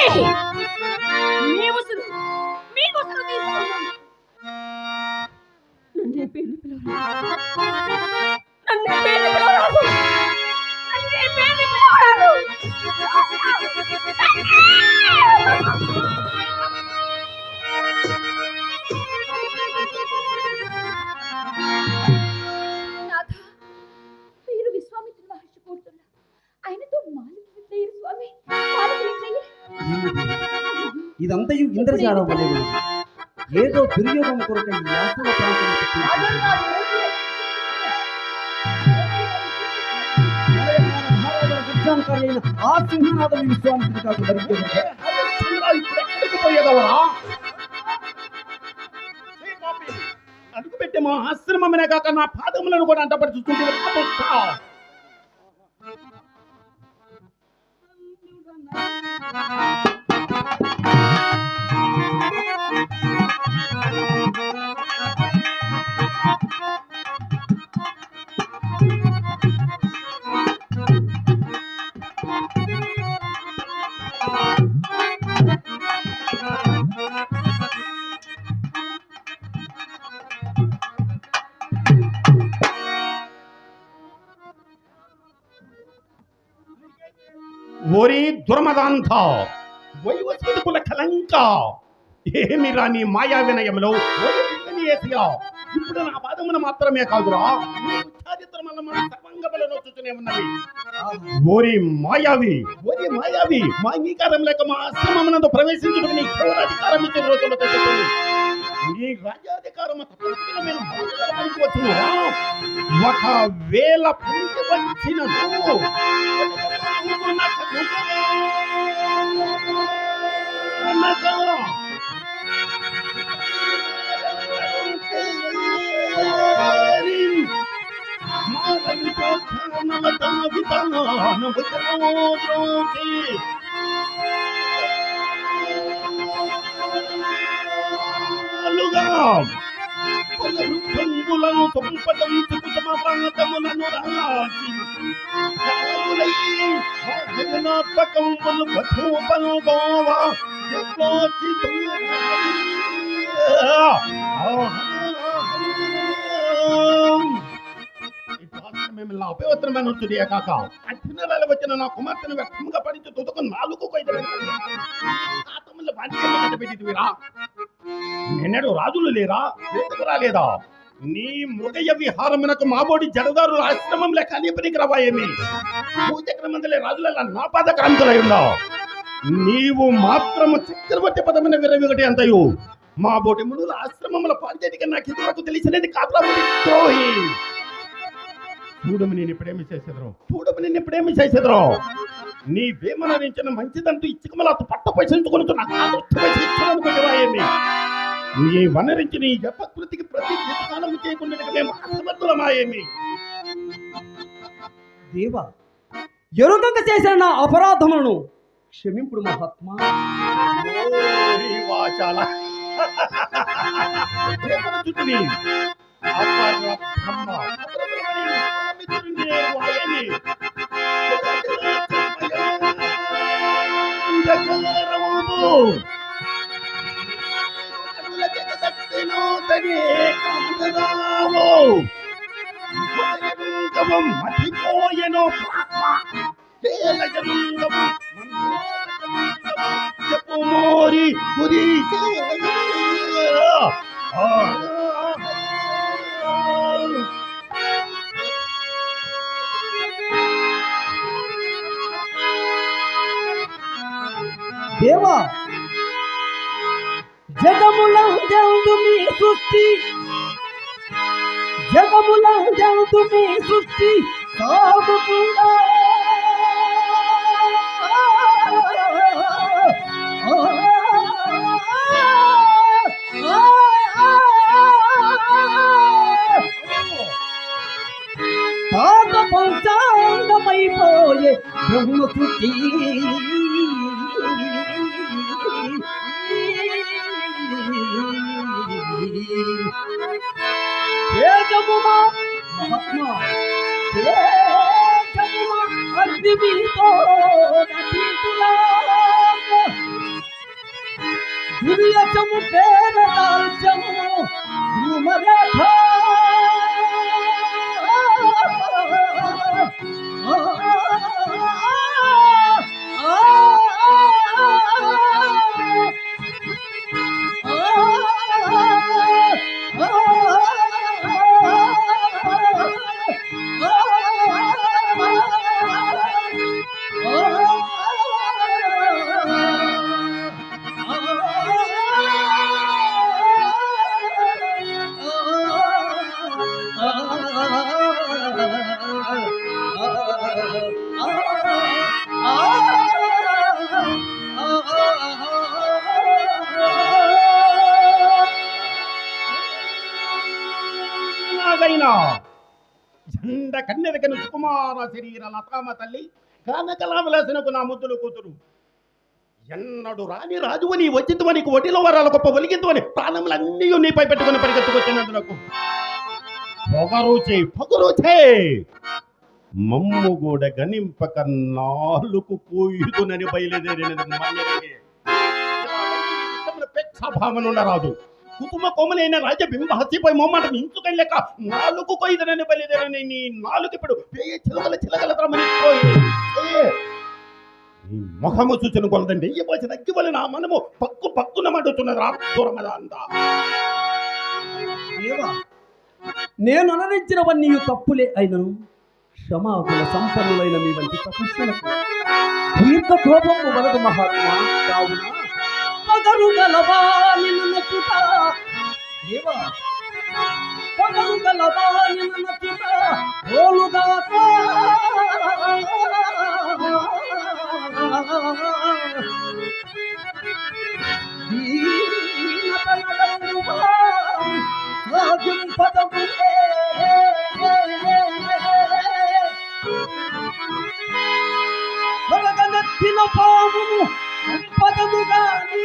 మీ ఉసురు. మీ ఉసురు తీసుకున్నాను నన్నే పేర్లు పిలవరాదు. నన్నే పేర్లు పిలవరాదు. నన్నే పేర్లు పిలవరాదు. చేయరు ఇదంతయు ఇంద్రజాలం వలె ఏదో దుర్యోగం కొరకు ఈ యాసవ ప్రాంతం ఆ సింహనాథం విశ్వామిత్రుడు కాదు అడుగుపెట్టే మా ఆశ్రమమే కాక నా పాదములను కూడా అంటపడి చూస్తుంటే అంటపరుచుకుంటే ఓరి దుర్మదాంత వైవస్వతుల కలంక ఏమి రాని మాయా వినయంలో ఇప్పుడు నా పాదమున మాత్రమే కాదురా. ఓరి మాయావి ఓరి మాయావి మా అంగీకారం లేక మా ఆశ్రమమునందు ప్రవేశించుటకు నీ ఘోర అధికారం ఇచ్చిన రోజులతో invade de caramba, tá pelo menos um outro não. Uma cavela não. A dog, you não, know, I'm a dog, తప్పనిసరిగా మేము మాట్లాడడానికి వచ్చునురా. ఒకవేళ పనికి వచ్చిన నువ్వు అనగా పొంగులను సంపదం సుకుతమ ప్రాంతములను రాసి కావులై జగన్నాత్మకములు వధూపలు గోవా ఎన్నోటి మేము ఉపయోగమైన వచ్చుది కాక అట్టినరాలు వచ్చిన నా కుమార్తెను వ్యక్తంగా పడించి తుదకు నాలుగు ఆతములు బాధ్యత పెట్టిదిరా నిన్నడు రాజులు లేరా ఎందుకు రాలేదా నీ మృగయ విహారమునకు మాబోడి జడదారు ఆశ్రమం లెక్క నీ పనికి రవాయేమి? భూచక్రమందలే రాజుల నా పాద క్రాంతులై ఉన్నావు నీవు మాత్రము చక్రవర్తి పదమైన విరవిగటి అంతయు. మా బోటి మునుల ఆశ్రమముల పాంచేటికి నాకు ఇదివరకు తెలిసినది కాపురముడి ద్రోహి. చూడము నేను ఇప్పుడేమి చేసేదరు. చూడము నేను ఇప్పుడేమి చేసేదరు. నీ వేమనరించిన మంచిదంటూ ఇచ్చకమలా పట్ట పైసంచుకొని నాకు నీ వనరించి నీ జపకృతికి ప్రతి చేయకుండా మేము అసమర్థులమాయేమి? దేవా ఎరుగక చేసిన నా అపరాధములను క్షమింపుడు మహాత్మా. వాచాల. తనే కాంతరావు. భయంకరం మతిపోయెను పాప. చెప్పు మోరి గురి దేవా సృష్టి. జగములందు మీ సృష్టి. సాగుతుందా కూడా పేద రాజ్యము భూమరేఖ కన్నెరకను సుకుమార శరీర లతామ తల్లి కనకలామలేసినకు నా ముద్దులు కూతురు. ఎన్నడు రాని రాజువని వచ్చితవని ఒటిలో వరాల గొప్ప ఒలిగిద్దువని ప్రాణములన్నీ నీపై పెట్టుకుని పరిగెత్తుకొచ్చినందులకు పొగరుచే పొగరుచే మమ్ము కూడా గనింపక నాలుగు కూయుదునని బయలుదేరినది భావన రాదు కుటుంబ కోమలైన రాజ బింబ హస్తిపై మొమ్మాట ఇంచుకెళ్ళక నాలుగు కొయ్యదనని బయలుదేరని నీ నాలుగు ఇప్పుడు చిలకల చిలకల త్రమని నీ ముఖము చూచిన కొలదండి ఇవ్వాల్సిన అగ్గివలన నా మనము పక్కు పక్కున మడుతున్నది రా దూరమదా అంతా నేను అనరించినవన్నీ తప్పులే అయినను. క్షమాగుణ సంపన్నులైన మీ వంటి తపస్సులకు దీర్ఘ కోపము వలదు మహాత్మా. కావున పగరు గలవా నిన్ను నచ్చుట దేవా పగరు గలవా నిన్ను నచ్చుట ఓలుగాక దీనత నడవువా توهان گاني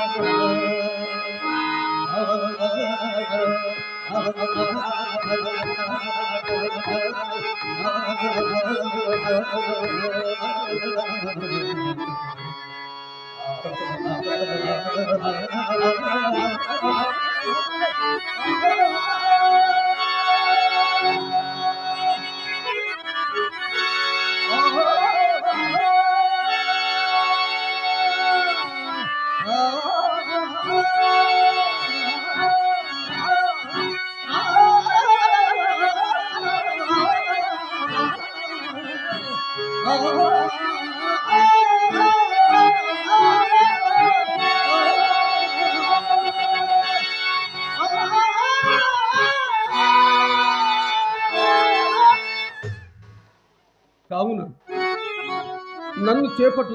కావున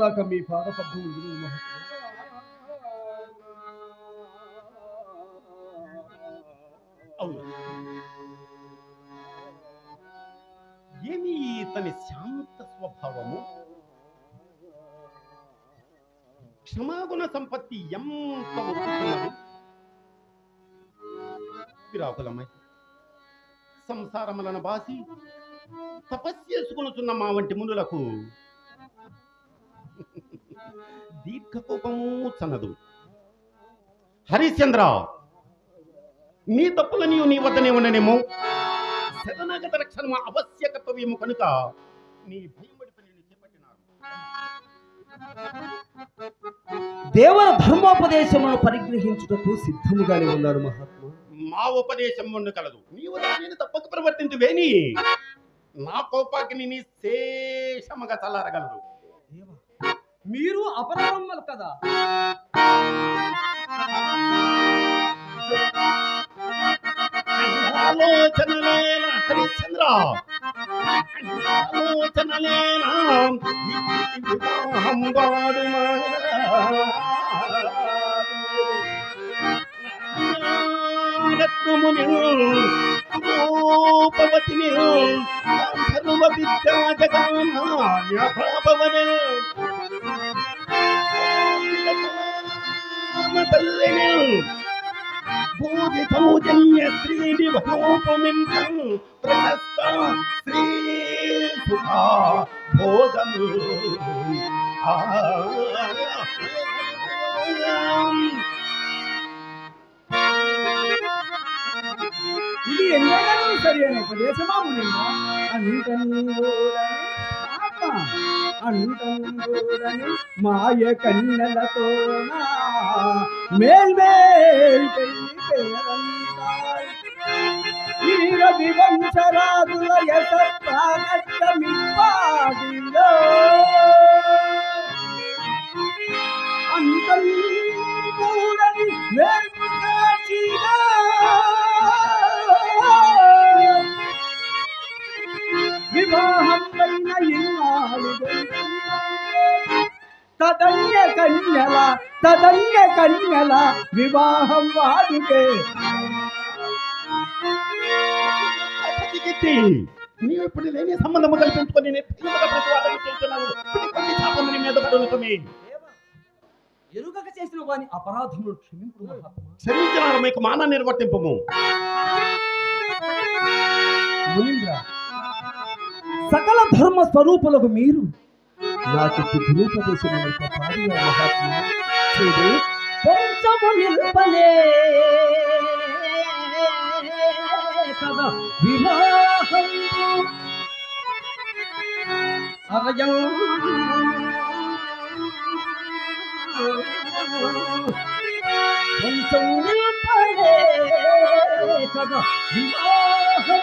దాకా మీ పాదపద్మం విలువ అవును. ఏమి ఇతని శాంత స్వభావము? క్షమాగుణ సంపత్తి ఎంత ఒప్పుతున్నది విరాకులమై సంసారములను బాసి తపస్సు తపస్సేసుకునుచున్న మా వంటి మునులకు దీర్ఘ కోపము చనదు హరిశ్చంద్ర నీ తప్పుల నీవు నీ వద్దనే ఉండనేమో. శరణాగత రక్షణ ఆవశ్యకత్వమేమో కనుక నీ భయం పడిపి నేను చేపట్టినాను. దేవర ధర్మోపదేశములను పరిగ్రహించుటకు సిద్ధముగానే ఉన్నారు మహాత్మా మా ఉపదేశం ఉండు కలదు. నీవు దానిని తప్పక ప్రవర్తించువేని నా కోపాగ్ని శేషముగా చల్లారగలదు. మీరు అపరమ్మలు కదా ఆలోచనలేల హరిశ్చంద్ర ఆలోచనలేనా ఈ వివాహం వాడుమా రత్నముని సర్వ విద్యా జగామాన్య తల్లిని భూతి సౌజన్య శ్రీని భూపమింతం ప్రశస్త శ్రీ సుఖ భోగము ఇది ఎన్నడూ సరైన ఉపదేశమా ఆత్మ అంటూరని మాయ కన్నెలతో మేల్మేల్ పెళ్ళి పేరంటాయ్. వివంశరాజుల యశ ప్రాగట్టమిప్పాడిలో వివాహం కన్న ఇన్నాళ్ళు తదన్య కన్యల తదన్య కన్యల వివాహం వాడుకే నీవు ఇప్పుడు లేని సంబంధము కల్పించుకొని నేను ఎరుగక చేసిన వాని అపరాధములు క్షమింపు మహాత్మా క్షమించిన మీకు మాన నిర్వర్తింపము. మునీంద్ర సకల ధర్మ స్వరూపులకు మీరు. నాకు చూడు. నిల్పలే కదా నిల్పలే వివాహం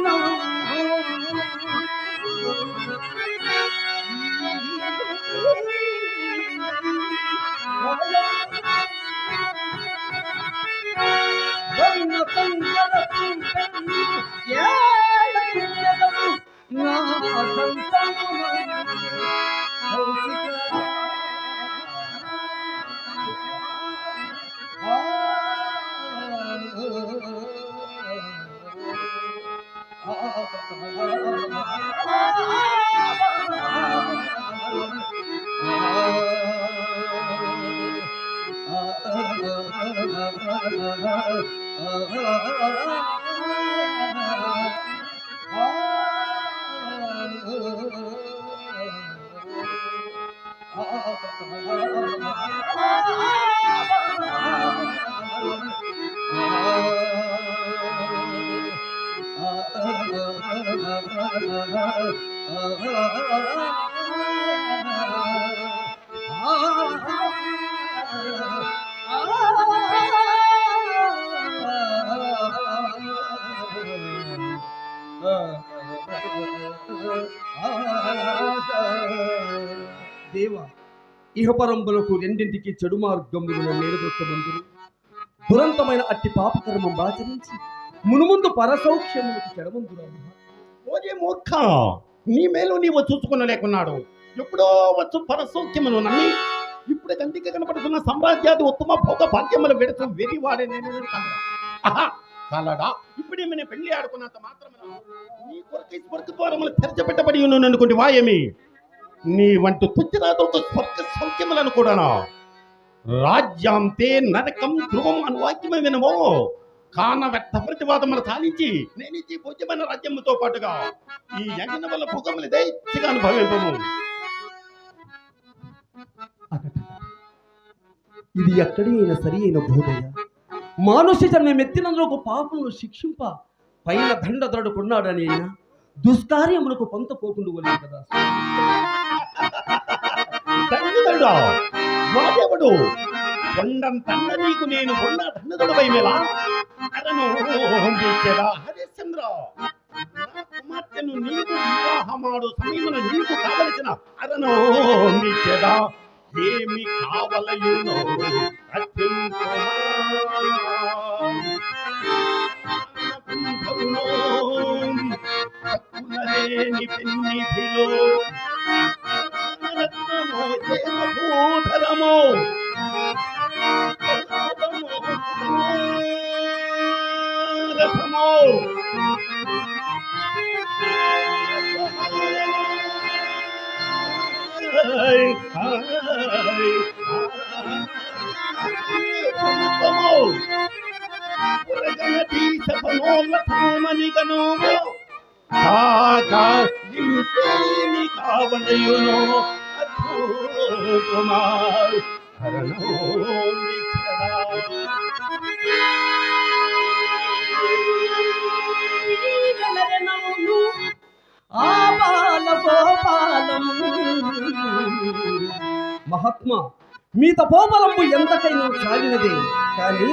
no. దేవ ఇహపరంబులకు రెండింటికి చెడు మార్గములను నేరుదొక్కమందురు దురంతమైన అట్టి పాపకర్మం ఆచరించి మునుముందు పరసౌఖ్యములకు చెడమందురా ఓరే మూర్ఖ నీ మేలు నీవు చూసుకున్న లేకున్నాడు ఎప్పుడో వచ్చు పరసౌఖ్యమును నమ్మి ఇప్పుడు కంటికి కనపడుతున్న సామ్రాజ్యాది ఉత్తమ భోగ భాగ్యములు పెడుతూ వెరివాడే నేను కలడా. ఇప్పుడే మన పెళ్ళి ఆడుకున్నంత మాత్రమే నీ కొరకు స్వర్గ ద్వారములు తెరచబెట్టబడి ఉన్నాను అనుకోండి వాయమి నీ వంటి తుచ్చిరాతలతో స్వర్గ సౌఖ్యములను కూడాను? రాజ్యాంతే నరకం ధ్రువం అను వాక్యమే వినమో కాన వ్యక్త ప్రతివాదములు సాధించి నేను ఇచ్చి భోజ్యమైన రాజ్యముతో పాటుగా ఈ యజ్ఞ వల్ల భోగములు దైత్యగా అనుభవింపము. ఇది ఎక్కడి అయిన సరి అయిన బోధయ మానుష జన్మ ఒక పాపమును శిక్షింప పైన దండదరుడుకున్నాడని అయినా దుష్కార్యములకు పొంత పోకుండా వలే కదా. దండదుడా. వాడెవడు? కొండంతన్న నీకు నేను కొండ దండదుడపై మేలా? అరను హరిశ్చంద్ర. కుమార్తెను నీకు వివాహమాడు సమయమున నీకు కావలసిన అరను ఏమి కావలయును? అత్యంత নিভিল ভূধরম Come on! We're gonna be the phenomenal time, you. అద్భుతమా హరణో నిఖరా Mahatma మీ తపోబలము ఎంతకైనా సాగినదే కానీ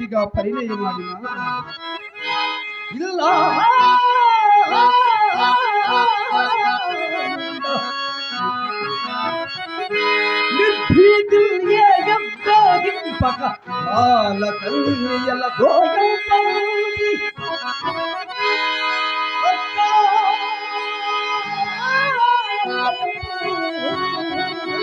siga parine Thank you.